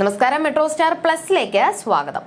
നമസ്കാരം metro star പ്ലസിലേക്ക് സ്വാഗതം.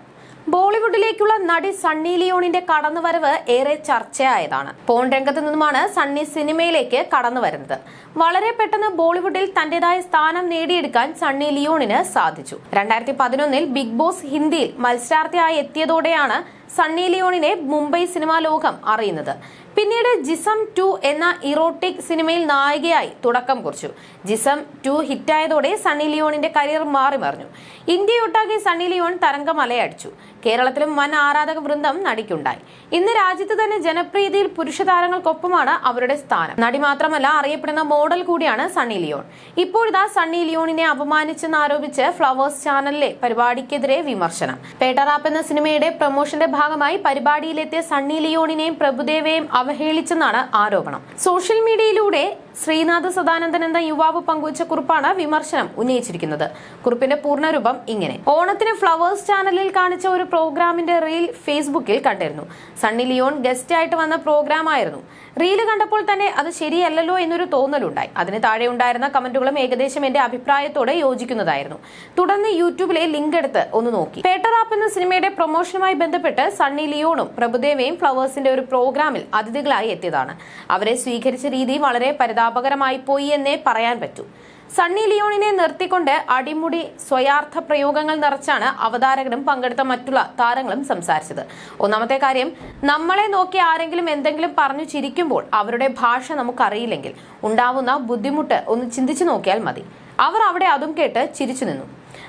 ബോളിവുഡിലേക്കുള്ള നടി സണ്ണി ലിയോണിന്റെ കടന്നുവരവ് ഏറെ ചർച്ചയായതാണ്. പോൺ രംഗത്ത് നിന്നുമാണ് സണ്ണി സിനിമയിലേക്ക് കടന്നു വരുന്നത് വളരെ പെട്ടെന്ന് ബോളിവുഡിൽ തന്റേതായ സ്ഥാനം നേടിയെടുക്കാൻ സണ്ണി ലിയോണിന് സാധിച്ചു. രണ്ടായിരത്തി പതിനൊന്നിൽ ബിഗ് ബോസ് ഹിന്ദിയിൽ മത്സരാർത്ഥിയായി എത്തിയതോടെയാണ് സണ്ണി ലിയോണിനെ മുംബൈ സിനിമാ ലോകം അറിയുന്നത്. പിന്നീട് ജിസം ടു എന്ന ഇറോട്ടിക് സിനിമയിൽ നായികയായി തുടക്കം കുറിച്ചു. ജിസം ടു ഹിറ്റായതോടെ സണ്ണി ലിയോണിന്റെ കരിയർ മാറി മറിഞ്ഞു ഇന്ത്യയൊട്ടാകെ സണ്ണി ലിയോൺ തരംഗമലയടിച്ചു. കേരളത്തിലും വൻ ആരാധക വൃന്ദം നടിക്കുണ്ടായി. ഇന്ന് രാജ്യത്ത് തന്നെ ജനപ്രീതിയിൽ പുരുഷ താരങ്ങൾക്കൊപ്പമാണ് അവരുടെ സ്ഥാനം. നടി മാത്രമല്ല അറിയപ്പെടുന്ന മോഡൽ കൂടിയാണ് സണ്ണി ലിയോൺ. ഇപ്പോഴിതാ സണ്ണി ലിയോണിനെ അപമാനിച്ചെന്ന് ആരോപിച്ച് ഫ്ലവേഴ്സ് ചാനലിലെ പരിപാടിക്കെതിരെ വിമർശനം. പേട്ടറാപ്പ് എന്ന സിനിമയുടെ പ്രൊമോഷന്റെ ഭാഗമായി പരിപാടിയിലെത്തിയ സണ്ണി ലിയോണിനെയും പ്രഭുദേവയെയും അവഹേളിച്ചെന്നാണ് ആരോപണം. സോഷ്യൽ മീഡിയയിലൂടെ ശ്രീനാഥ് സദാനന്ദൻ എന്ന യുവാവ് പങ്കുവച്ച കുറിപ്പാണ് വിമർശനം ഉന്നയിച്ചിരിക്കുന്നത്. കുറിപ്പിന്റെ പൂർണരൂപം ഇങ്ങനെ. ഓണത്തിന് ഫ്ലവേഴ്സ് ചാനലിൽ കാണിച്ച ഒരു പ്രോഗ്രാമിന്റെ റീൽ ഫേസ്ബുക്കിൽ കണ്ടിരുന്നു. സണ്ണി ലിയോൺ ഗസ്റ്റ് ആയിട്ട് വന്ന പ്രോഗ്രാം ആയിരുന്നു റീൽ കണ്ടപ്പോൾ തന്നെ അത് ശരിയല്ലല്ലോ എന്നൊരു തോന്നലുണ്ടായി. അതിന് താഴെ ഉണ്ടായിരുന്ന കമന്റുകളും ഏകദേശം എന്റെ അഭിപ്രായത്തോടെ യോജിക്കുന്നതായിരുന്നു. തുടർന്ന് യൂട്യൂബിലെ ലിങ്ക് എടുത്ത് ഒന്ന് നോക്കി. പേട്ടറാപ്പ് എന്ന സിനിമയുടെ പ്രൊമോഷനുമായി ബന്ധപ്പെട്ട് സണ്ണി ലിയോണും പ്രഭുദേവയും ഫ്ലവേഴ്സിന്റെ ഒരു പ്രോഗ്രാമിൽ അതിഥികളായി എത്തിയതാണ്. അവരെ സ്വീകരിച്ച രീതി വളരെ പരിതാപകരമായി പോയി എന്നേ പറയാൻ പറ്റൂ. സണ്ണി ലിയോണിനെ നിർത്തിക്കൊണ്ട് അടിമുടി സ്വയാർത്ഥ പ്രയോഗങ്ങൾ നിറച്ചാണ് അവതാരകനും പങ്കെടുത്ത മറ്റുള്ള താരങ്ങളും സംസാരിച്ചത്. ഒന്നാമത്തെ കാര്യം നമ്മളെ നോക്കി ആരെങ്കിലും എന്തെങ്കിലും പറഞ്ഞു ചിരിക്കുമ്പോൾ അവരുടെ ഭാഷ നമുക്കറിയില്ലെങ്കിൽ ഉണ്ടാവുന്ന ബുദ്ധിമുട്ട് ഒന്ന് ചിന്തിച്ചു നോക്കിയാൽ മതി. അവർ അവിടെ അതും കേട്ട് ചിരിച്ചു നിന്നു.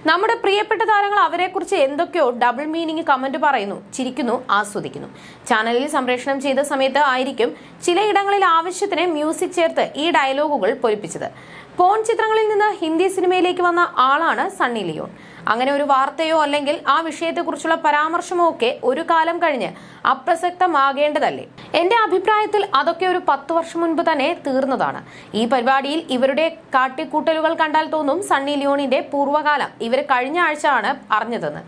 നമ്മുടെ പ്രിയപ്പെട്ട താരങ്ങൾ അവരെക്കുറിച്ച് എന്തൊക്കെയോ ഡബിൾ മീനിങ് കമന്റ് പറയുന്നു ചിരിക്കുന്നു ആസ്വദിക്കുന്നു. ചാനലിൽ സംപ്രേഷണം ചെയ്ത സമയത്ത് ആയിരിക്കും ചിലയിടങ്ങളിൽ ആവശ്യത്തിന് മ്യൂസിക് ചേർത്ത് ഈ ഡയലോഗുകൾ പൊലിപ്പിച്ചത് പോൺ ചിത്രങ്ങളിൽ നിന്ന് ഹിന്ദി സിനിമയിലേക്ക് വന്ന ആളാണ് സണ്ണി ലിയോൺ. അങ്ങനെ ഒരു വാർത്തയോ അല്ലെങ്കിൽ ആ വിഷയത്തെക്കുറിച്ചുള്ള പരാമർശമോ ഒക്കെ ഒരു കാലം കഴിഞ്ഞ് അപ്രസക്തമാകേണ്ടതല്ലേ? എന്റെ അഭിപ്രായത്തിൽ അതൊക്കെ ഒരു പത്ത് വർഷം മുൻപ് തന്നെ തീർന്നതാണ്. ഈ പരിപാടിയിൽ ഇവരുടെ കാട്ടിക്കൂട്ടലുകൾ കണ്ടാൽ തോന്നും സണ്ണി ലിയോണിന്റെ പൂർവകാലം. ഇവർ കഴിഞ്ഞ ആഴ്ച ആണ് അറിഞ്ഞതെന്ന്.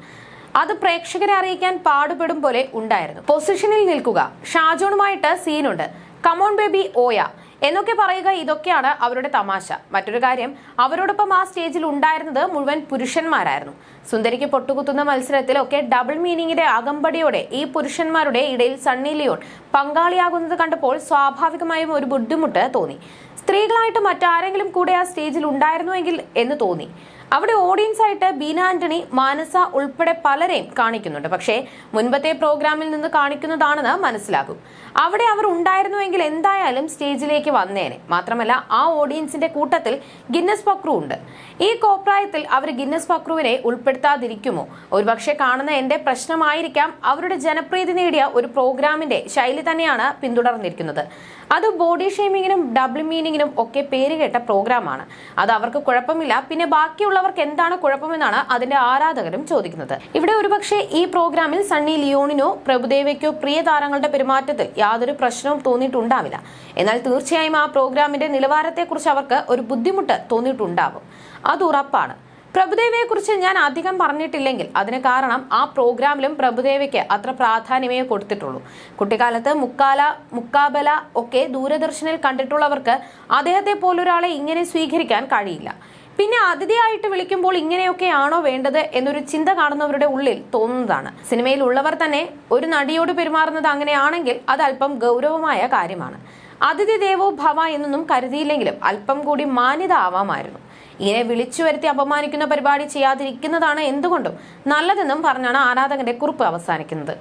അത് പ്രേക്ഷകരെ അറിയിക്കാൻ പാടുപെടും പോലെ ഉണ്ടായിരുന്നു. പൊസിഷനിൽ നിൽക്കുക. ഷാജോണുമായിട്ട് സീനുണ്ട്. കമോൺ ബേബി ഓയ. എന്നൊക്കെ പറയുക ഇതൊക്കെയാണ് അവരുടെ തമാശ. മറ്റൊരു കാര്യം അവരോടൊപ്പം ആ സ്റ്റേജിൽ ഉണ്ടായിരുന്നത് മുഴുവൻ പുരുഷന്മാരായിരുന്നു. സുന്ദരിക്ക് പൊട്ടുകുത്തുന്ന മത്സരത്തിലൊക്കെ ഡബിൾ മീനിങ്ങിന്റെ അകമ്പടിയോടെ ഈ പുരുഷന്മാരുടെ ഇടയിൽ സണ്ണി ലിയോൺ പങ്കാളിയാകുന്നത് കണ്ടപ്പോൾ സ്വാഭാവികമായും ഒരു ബുദ്ധിമുട്ട് തോന്നി. സ്ത്രീകളായിട്ട് മറ്റാരെങ്കിലും കൂടെ ആ സ്റ്റേജിൽ ഉണ്ടായിരുന്നുവെങ്കിൽ എന്ന് തോന്നി. അവിടെ ഓഡിയൻസ് ആയിട്ട് ബീന ആന്റണി മാനസ ഉൾപ്പെടെ പലരെയും കാണിക്കുന്നുണ്ട്. പക്ഷേ മുൻപത്തെ പ്രോഗ്രാമിൽ നിന്ന് കാണിക്കുന്നതാണെന്ന് മനസ്സിലാകും. അവിടെ അവർ ഉണ്ടായിരുന്നുവെങ്കിൽ എന്തായാലും സ്റ്റേജിലേക്ക് വന്നേനെ. മാത്രമല്ല ആ ഓഡിയൻസിന്റെ കൂട്ടത്തിൽ ഗിന്നസ് പക്രു ഉണ്ട്. ഈ കോപ്രായത്തിൽ അവർ ഗിന്നസ് പക്രുവിനെ ഉൾപ്പെടുത്താതിരിക്കുമോ? ഒരുപക്ഷെ കാണുന്ന എന്റെ പ്രശ്നമായിരിക്കാം. അവരുടെ ജനപ്രീതി നേടിയ ഒരു പ്രോഗ്രാമിന്റെ ശൈലി തന്നെയാണ് പിന്തുടർന്നിരിക്കുന്നത്. അത് ബോഡി ഷേമിങ്ങിനും ഡബിൾ മീനിങ്ങിനും ഒക്കെ പേര് കേട്ട പ്രോഗ്രാമാണ്. അത് അവർക്ക് കുഴപ്പമില്ല. പിന്നെ ബാക്കിയുള്ളവർക്ക് എന്താണ് കുഴപ്പമെന്നാണ് അതിന്റെ ആരാധകരും ചോദിക്കുന്നത്. ഇവിടെ ഒരുപക്ഷെ ഈ പ്രോഗ്രാമിൽ സണ്ണി ലിയോണിനോ പ്രഭുദേവയ്ക്കോ പ്രിയ താരങ്ങളുടെ പെരുമാറ്റത്തിൽ യാതൊരു പ്രശ്നവും തോന്നിയിട്ടുണ്ടാവില്ല. എന്നാൽ തീർച്ചയായും ആ പ്രോഗ്രാമിന്റെ നിലവാരത്തെക്കുറിച്ച് അവർക്ക് ഒരു ബുദ്ധിമുട്ട് തോന്നിയിട്ടുണ്ടാവും. അത് ഉറപ്പാണ്. പ്രഭുദേവയെ കുറിച്ച് ഞാൻ അധികം പറഞ്ഞിട്ടില്ലെങ്കിൽ അതിന് കാരണം ആ പ്രോഗ്രാമിലും പ്രഭുദേവയ്ക്ക് അത്ര പ്രാധാന്യമേ കൊടുത്തിട്ടുള്ളൂ. കുട്ടിക്കാലത്ത് മുക്കാല മുക്കാബല ഒക്കെ ദൂരദർശനിൽ കണ്ടിട്ടുള്ളവർക്ക് അദ്ദേഹത്തെ പോലൊരാളെ ഇങ്ങനെ സ്വീകരിക്കാൻ കഴിയില്ല. പിന്നെ അതിഥിയായിട്ട് വിളിക്കുമ്പോൾ ഇങ്ങനെയൊക്കെയാണോ വേണ്ടത് എന്നൊരു ചിന്ത കാണുന്നവരുടെ ഉള്ളിൽ തോന്നുന്നതാണ്. സിനിമയിൽ ഉള്ളവർ തന്നെ ഒരു നടിയോട് പെരുമാറുന്നത് അങ്ങനെയാണെങ്കിൽ അത് അല്പം ഗൗരവമായ കാര്യമാണ്. അതിഥി ദേവോ ഭവ എന്നൊന്നും കരുതിയില്ലെങ്കിലും അല്പം കൂടി മാന്യത ആവാമായിരുന്നു ഇങ്ങനെ വിളിച്ചു വരുത്തി അപമാനിക്കുന്ന പരിപാടി ചെയ്യാതിരിക്കുന്നതാണ് എന്തുകൊണ്ടും നല്ലതെന്നും പറഞ്ഞാണ് ആരാധകന്റെ കുറിപ്പ് അവസാനിക്കുന്നത്.